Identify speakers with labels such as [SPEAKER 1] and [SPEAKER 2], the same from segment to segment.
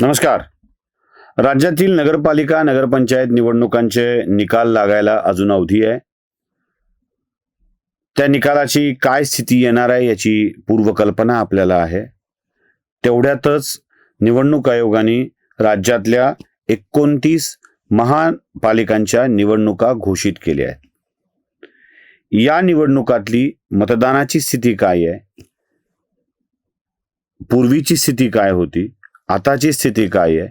[SPEAKER 1] नमस्कार. राज्यातील नगरपालिका नगरपंचायत निवडणुकांचे निकाल लागायला अजून अवधी आहे. त्या निकालाची काय स्थिती येणार आहे याची पूर्वकल्पना आपल्याला आहे. तेवढ्यातच निवडणूक आयोगाने राज्यातल्या एकोणतीस महापालिकांच्या निवडणुका घोषित केल्या आहेत. या निवडणुकातली मतदानाची स्थिती काय आहे? पूर्वीची स्थिती काय होती? आताची स्थिती काय आहे?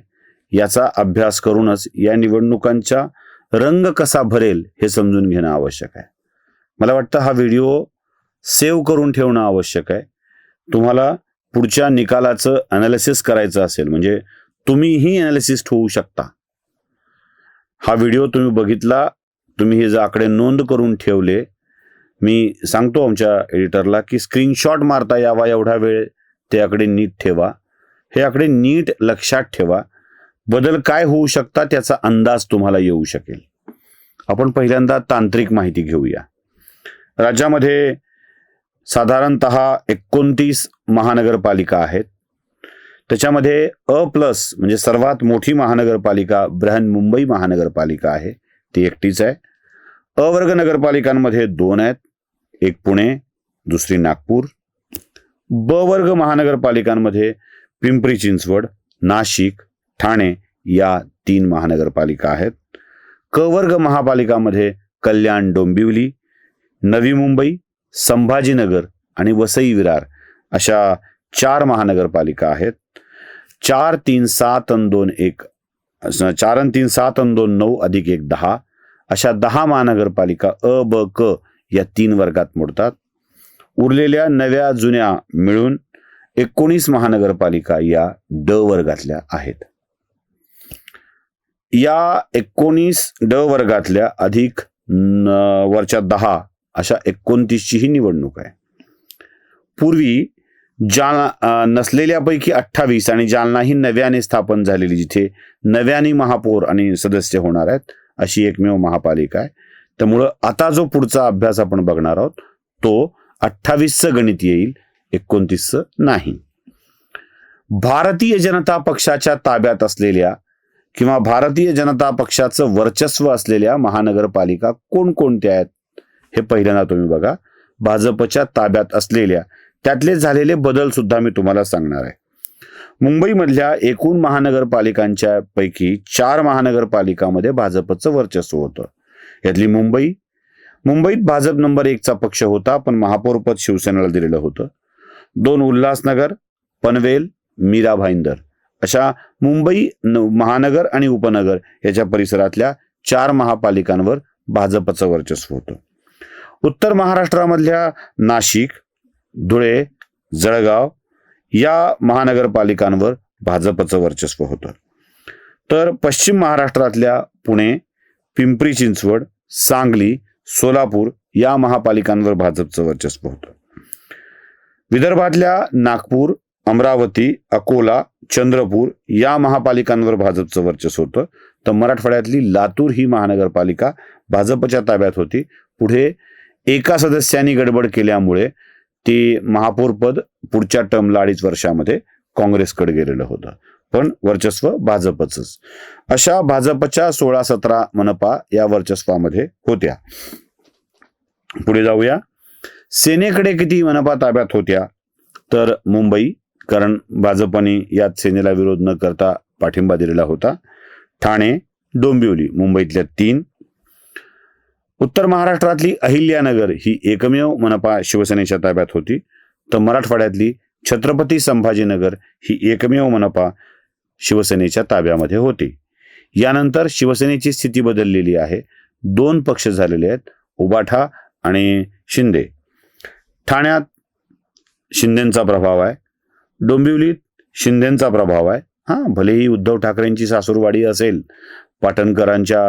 [SPEAKER 1] याचा अभ्यास करूनच या निवडणुकांचा रंग कसा भरेल हे समजून घेणं आवश्यक आहे. मला वाटतं हा व्हिडिओ सेव्ह करून ठेवणं आवश्यक आहे. तुम्हाला पुढच्या निकालाचं अनालिसिस करायचं असेल म्हणजे तुम्हीही अनालिसिस होऊ शकता. हा व्हिडिओ तुम्ही बघितला तुम्ही हे जे आकडे नोंद करून ठेवले मी सांगतो आमच्या एडिटरला की स्क्रीनशॉट मारता यावा एवढा वेळ ते आकडे नीट ठेवा. हे आकडे नीट लक्षात ठेवा. बदल काय होऊ शकतात त्याचा अंदाज तुम्हाला येऊ शकेल. आपण पहिल्यांदा तांत्रिक माहिती घेऊया. राज्यामध्ये साधारणत एकोणतीस महानगरपालिका आहेत. त्याच्यामध्ये अ प्लस म्हणजे सर्वात मोठी महानगरपालिका बृहन्मुंबई महानगरपालिका आहे. ती एकटीच आहे. अवर्ग नगरपालिकांमध्ये दोन आहेत. एक पुणे दुसरी नागपूर. ब वर्ग महानगरपालिकांमध्ये पिंपरी चिंचवड नाशिक ठाणे या तीन महानगरपालिका आहेत. क वर्ग महापालिकामध्ये कल्याण डोंबिवली नवी मुंबई संभाजीनगर आणि वसई विरार अशा चार महानगरपालिका आहेत. चार तीन सात अन दोन एक चार अन तीन सात अन दोन नऊ अधिक एक दहा अशा दहा महानगरपालिका अ ब क या तीन वर्गात मोडतात. उरलेल्या नव्या जुन्या मिळून एकोणीस महानगरपालिका या ड वर्गातल्या आहेत. या एकोणीस ड वर्गातल्या अधिक न- वरच्या दहा अशा एकोणतीसची ही निवडणूक आहे. पूर्वी जालना नसलेल्यापैकी अठ्ठावीस आणि जालना ही नव्याने स्थापन झालेली जिथे नव्याने महापौर आणि सदस्य होणार आहेत अशी एकमेव महापालिका आहे. त्यामुळं आता जो पुढचा अभ्यास आपण बघणार आहोत तो अठ्ठावीसचं गणित येईल. एकोणतीसचं नाही. भारतीय जनता पक्षाच्या ताब्यात असलेल्या किंवा भारतीय जनता पक्षाचं वर्चस्व असलेल्या महानगरपालिका कोणकोणत्या आहेत हे पहिल्यांदा तुम्ही बघा. भाजपच्या ताब्यात असलेल्या त्यातले झालेले बदल सुद्धा मी तुम्हाला सांगणार आहे. मुंबईमधल्या एकूण महानगरपालिकांच्या पैकी चार महानगरपालिकामध्ये भाजपचं वर्चस्व होतं. यातली मुंबई मुंबईत भाजप नंबर एकचा पक्ष होता पण महापौरपद शिवसेनेला दिलेलं होतं. दोन उल्हासनगर पनवेल मीरा भाईंदर. अशा मुंबई न- महानगर आणि उपनगर याच्या परिसरातल्या चार महापालिकांवर भाजपचं वर्चस्व होतं. उत्तर महाराष्ट्रामधल्या नाशिक धुळे जळगाव या महानगरपालिकांवर भाजपचं वर्चस्व होतं. तर पश्चिम महाराष्ट्रातल्या पुणे पिंपरी चिंचवड सांगली सोलापूर या महापालिकांवर भाजपचं वर्चस्व होतं. विदर्भातल्या नागपूर अमरावती अकोला चंद्रपूर या महापालिकांवर भाजपचं वर्चस्व होतं. तर मराठवाड्यातली लातूर ही महानगरपालिका भाजपच्या ताब्यात होती. पुढे एका सदस्यांनी गडबड केल्यामुळे ती महापौरपद पुढच्या टर्मला अडीच वर्षामध्ये काँग्रेसकडे गेलेलं होतं. पण वर्चस्व भाजपच अशा भाजपच्या सोळा सतरा मनपा या वर्चस्वामध्ये होत्या. पुढे जाऊया. सेनेकडे किती मनपा ताब्यात होत्या? तर मुंबई कारण भाजपने यात सेनेला विरोध न करता पाठिंबा दिलेला होता. ठाणे डोंबिवली मुंबईतल्या तीन. उत्तर महाराष्ट्रातली अहिल्यानगर ही एकमेव मनपा शिवसेनेच्या ताब्यात होती. तर मराठवाड्यातली छत्रपती संभाजीनगर ही एकमेव मनपा शिवसेनेच्या ताब्यामध्ये होती. यानंतर शिवसेनेची स्थिती बदललेली आहे. दोन पक्ष झालेले आहेत उबाठा आणि शिंदे. ठाण्यात शिंदेंचा प्रभाव आहे. डोंबिवलीत शिंदेंचा प्रभाव आहे. हां भलेही उद्धव ठाकरेंची सासूरवाडी असेल पाटणकरांच्या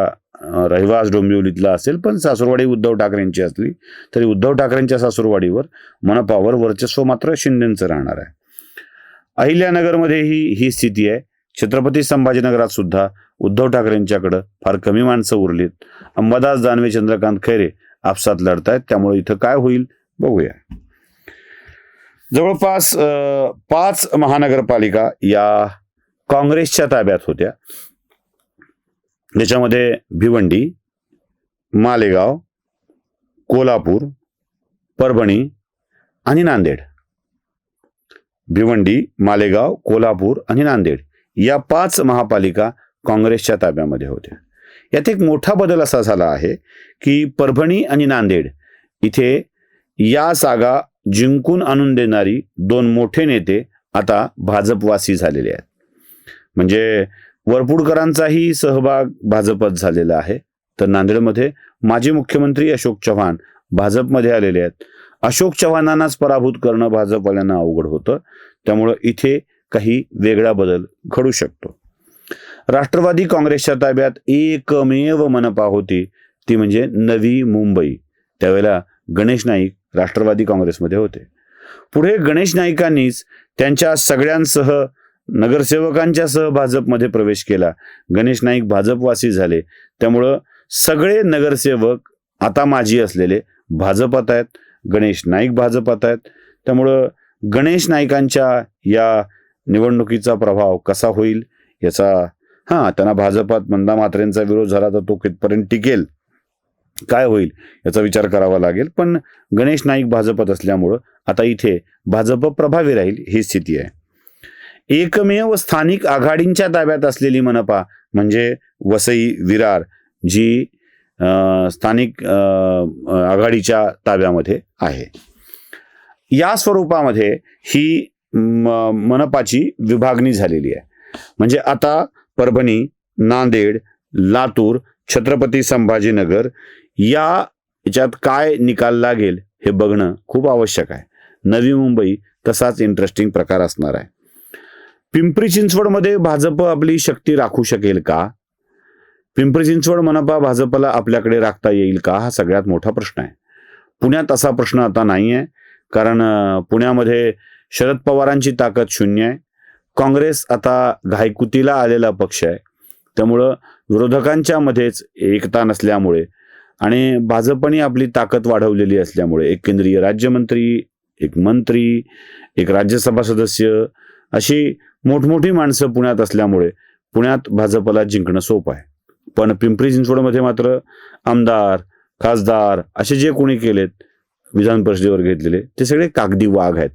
[SPEAKER 1] रहिवास डोंबिवलीतला असेल पण सासूरवाडी उद्धव ठाकरेंची असली तरी उद्धव ठाकरेंच्या सासूरवाडीवर मनपावर वर्चस्व मात्र शिंदेंचं राहणार आहे. अहिल्यानगरमध्येही ही स्थिती आहे. छत्रपती संभाजीनगरात सुद्धा उद्धव ठाकरेंच्याकडं फार कमी माणसं उरलीत. अंबादास दानवे चंद्रकांत खैरे आपसात लढतायत त्यामुळे इथं काय होईल? बघूया. जवळपास पाच महानगरपालिका या काँग्रेसच्या ताब्यात होत्या. त्याच्यामध्ये भिवंडी मालेगाव कोल्हापूर परभणी आणि नांदेड. भिवंडी मालेगाव कोल्हापूर आणि नांदेड या पाच महापालिका काँग्रेसच्या ताब्यामध्ये होत्या. यात एक मोठा बदल असा झाला आहे की परभणी आणि नांदेड इथे या जागा जिंकून आणून देणारी दोन मोठे नेते आता भाजपवासी झालेले आहेत. म्हणजे वरपुडकरांचाही सहभाग भाजपत झालेला आहे. तर नांदेडमध्ये माजी मुख्यमंत्री अशोक चव्हाण भाजपमध्ये आलेले आहेत. अशोक चव्हाणांनाच पराभूत करणं भाजपवाल्यांना अवघड होतं. त्यामुळं इथे काही वेगळा बदल घडू शकतो. राष्ट्रवादी काँग्रेसच्या ताब्यात एकमेव मनपा होती. ती म्हणजे नवी मुंबई. त्यावेळेला गणेश नाईक राष्ट्रवादी काँग्रेसमध्ये होते. पुढे गणेश नाईकांनीच त्यांच्या सगळ्यांसह नगरसेवकांच्यासह भाजपमध्ये प्रवेश केला. गणेश नाईक भाजपवासी झाले. त्यामुळं सगळे नगरसेवक आता माजी असलेले भाजपात आहेत गणेश नाईक भाजपात आहेत. त्यामुळं गणेश नाईकांच्या या निवडणुकीचा प्रभाव कसा होईल याचा हां त्यांना भाजपात मंदा म्हात्रेंचा विरोध झाला तर तो कितपर्यंत टिकेल? काय होईल याचा विचार करावा लागेल. पण गणेश नाईक भाजपात असल्यामुळं आता इथे भाजप प्रभावी राहील ही स्थिती आहे. एकमेव स्थानिक आघाडींच्या ताब्यात असलेली मनपा म्हणजे वसई विरार जी अं, स्थानिक अं, आघाडीच्या ताब्यामध्ये आहे. या स्वरूपामध्ये ही म- मनपाची विभागणी झालेली आहे. म्हणजे आता परभणी नांदेड लातूर छत्रपती संभाजीनगर या याच्यात काय निकाल लागेल हे बघणं खूप आवश्यक आहे. नवी मुंबई तसाच इंटरेस्टिंग प्रकार असणार आहे. पिंपरी चिंचवडमध्ये भाजप आपली शक्ती राखू शकेल का? पिंपरी चिंचवड मनपा भाजपला आपल्याकडे राखता येईल का? हा सगळ्यात मोठा प्रश्न आहे. पुण्यात असा प्रश्न आता नाही आहे कारण पुण्यामध्ये शरद पवारांची ताकद शून्य आहे. काँग्रेस आता घायकुतीला आलेला पक्ष आहे. त्यामुळं विरोधकांच्या मध्येच एकता नसल्यामुळे आणि भाजपने आपली ताकद वाढवलेली असल्यामुळे एक केंद्रीय राज्यमंत्री एक मंत्री एक राज्यसभा सदस्य अशी मोठमोठी माणसं पुण्यात असल्यामुळे पुण्यात भाजपला जिंकणं सोपं आहे. पण पिंपरी चिंचवडमध्ये मात्र आमदार खासदार असे जे कोणी केलेत विधान परिषदेवर घेतलेले ते सगळे कागदी वाघ आहेत.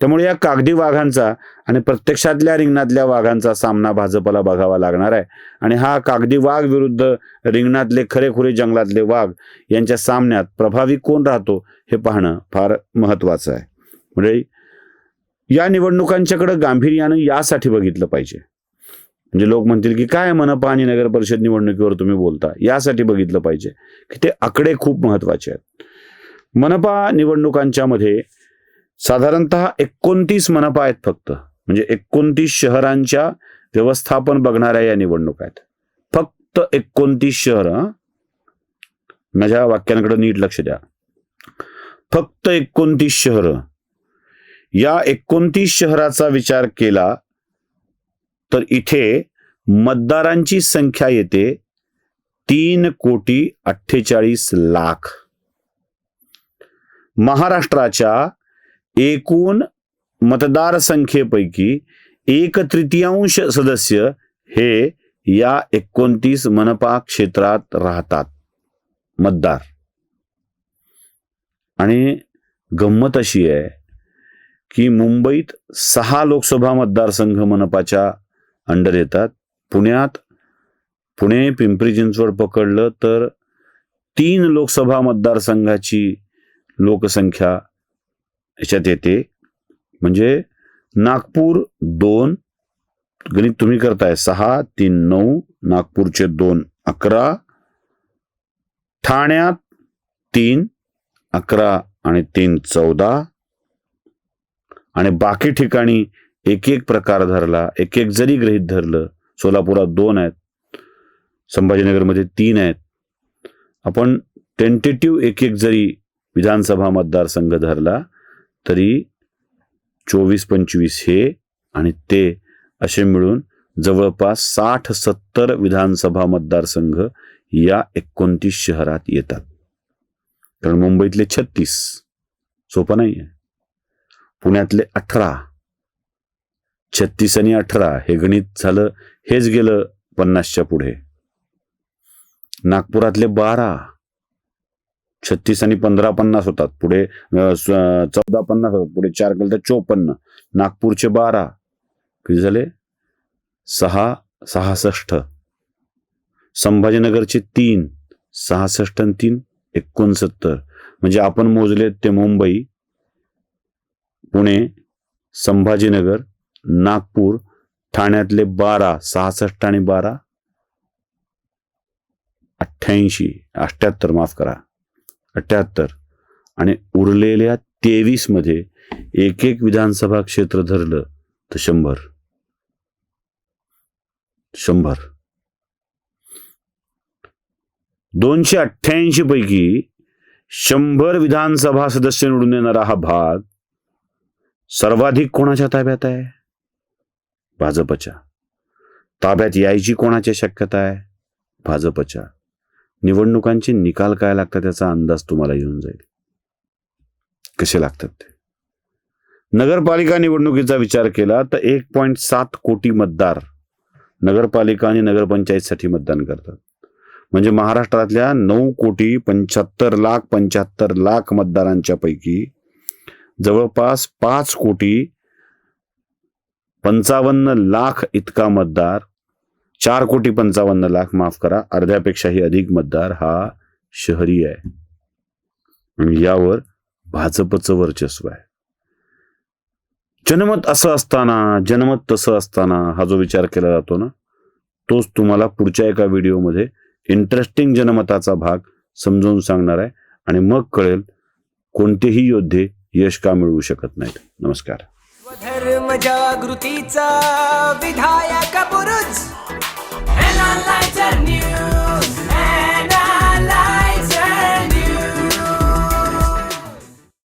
[SPEAKER 1] त्यामुळे या कागदी वाघांचा आणि प्रत्यक्षातल्या रिंगणातल्या वाघांचा सामना भाजपला बघावा लागणार आहे. आणि हा कागदी वाघ विरुद्ध रिंगणातले खरेखुरे जंगलातले वाघ यांच्या सामन्यात प्रभावी कोण राहतो हे पाहणं फार महत्वाचं आहे. म्हणजे या निवडणुकांच्याकडे गांभीर्यानं यासाठी बघितलं पाहिजे. म्हणजे लोक म्हणतील की काय मनपा आणि नगर परिषद निवडणुकीवर तुम्ही बोलता? यासाठी बघितलं पाहिजे की ते आकडे खूप महत्त्वाचे आहेत. मनपा निवडणुकांच्या मध्ये साधारणतः एकोणतीस मनपा आहेत फक्त. म्हणजे एकोणतीस शहरांच्या व्यवस्थापन बघणाऱ्या या निवडणुका आहेत. फक्त एकोणतीस शहर माझ्या वाक्यांकडे नीट लक्ष द्या. फक्त एकोणतीस शहर. या एकोणतीस शहराचा विचार केला तर इथे मतदारांची संख्या येते तीन कोटी अठ्ठेचाळीस लाख. महाराष्ट्राच्या एकूण मतदारसंख्येपैकी एक तृतीयांश सदस्य हे या एकोणतीस मनपा क्षेत्रात राहतात. मतदार. आणि गंमत अशी आहे की मुंबईत सहा लोकसभा मतदारसंघ मनपाच्या अंडर येतात. पुण्यात पुणे पिंपरी चिंचवड पकडलं तर तीन लोकसभा मतदारसंघाची लोकसंख्या याच्यात येते. म्हणजे नागपूर दोन गणित तुम्ही करताय सहा तीन नऊ नागपूरचे दोन अकरा ठाण्यात तीन अकरा आणि तीन चौदा आणि बाकी ठिकाणी एक एक प्रकार धरला एक एक जरी गृहित धरलं सोलापुरात दोन आहेत संभाजीनगरमध्ये तीन आहेत. आपण टेंटेटिव्ह एक एक जरी विधानसभा मतदारसंघ धरला तरी चोवीस पंचवीस हे आणि ते असे मिळून जवळपास साठ सत्तर विधानसभा मतदारसंघ या एकोणतीस शहरात येतात. कारण मुंबईतले छत्तीस सोपं नाही आहे पुण्यातले अठरा छत्तीस आणि अठरा हे गणित झालं हेच गेलं पन्नासच्या पुढे. नागपुरातले बारा छत्तीस आणि पंधरा पन्नास होतात. पुढे चौदा पन्नास होतात. पुढे चार केलं तर चोपन्न. नागपूरचे बारा. किती झाले? सहा सहासष्ट. संभाजीनगरचे तीन. सहासष्ट आणि तीन एकोणसत्तर. म्हणजे आपण मोजले ते मुंबई पुणे संभाजीनगर नागपूर ठाण्यातले बारा. सहासष्ट आणि बारा. अठ्ठ्याऐंशी. अठ्ठ्याहत्तर. माफ करा. अठ्ठ्याहत्तर आणि उरलेल्या तेवीसमध्ये एक एक विधानसभा क्षेत्र धरलं तर शंभर. शंभर. दोनशे अठ्ठ्याऐंशी पैकी शंभर विधानसभा सदस्य निवडून येणारा हा भाग सर्वाधिक कोणाच्या ताब्यात आहे? भाजपच्या. ताब्यात यायची कोणाची शक्यता आहे? भाजपच्या. निवडणुकांचे निकाल काय लागतात त्याचा अंदाज तुम्हाला येऊन जाईल. कसे लागतात ते? नगरपालिका निवडणुकीचा विचार केला तर एक पॉईंट सात कोटी मतदार नगरपालिका आणि नगरपंचायतसाठी मतदान करतात. म्हणजे महाराष्ट्रातल्या नऊ कोटी पंच्याहत्तर लाख पंच्याहत्तर लाख मतदारांच्या पैकी जवळपास पाच कोटी पंचावन्न लाख इतका मतदार चार कोटी पंचावन्न लाख माफ करा. अर्ध्यापेक्षाही अधिक मतदार हा शहरी आहे. आणि यावर भाजपचं वर्चस्व आहे. जनमत असं असताना जनमत तसं असताना हा जो विचार केला जातो ना तोच तुम्हाला पुढच्या एका व्हिडिओमध्ये इंटरेस्टिंग जनमताचा भाग समजावून सांगणार आहे. आणि मग कळेल कोणतेही योद्धे यश का मिळवू शकत नाहीत. नमस्कार.
[SPEAKER 2] धर्म जागृतीचा विधायक बुरुज. Sunlight and news.